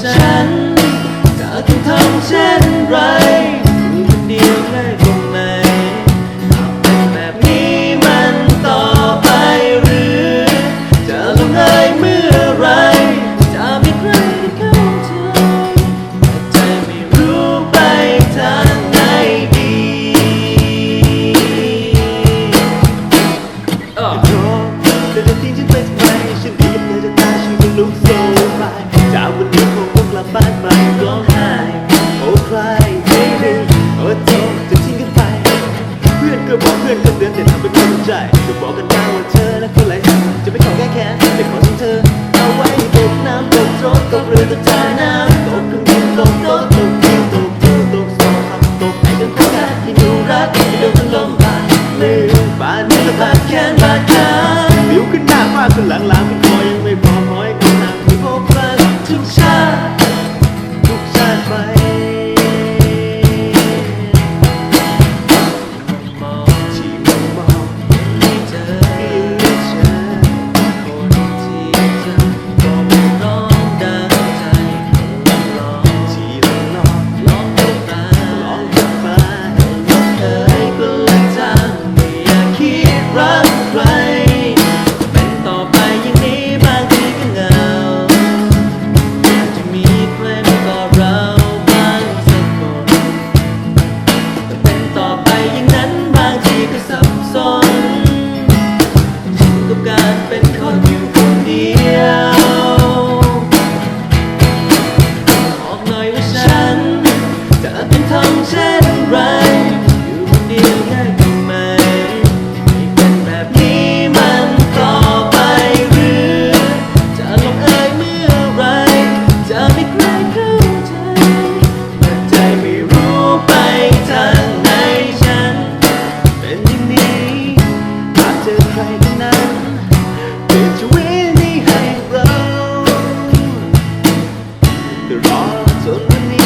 ฉัน อนคนเดือนแต่ทำเป็นไม่สนใจก็บอกกันมาว่าเธอและคนไรจะไม่ขอแก้แค้นไม่ขอฉันเธอ เอาไว้เก็บน้ำตกรถตกเรือตกใจน้ำตกเครื่องบิตก todo bonito.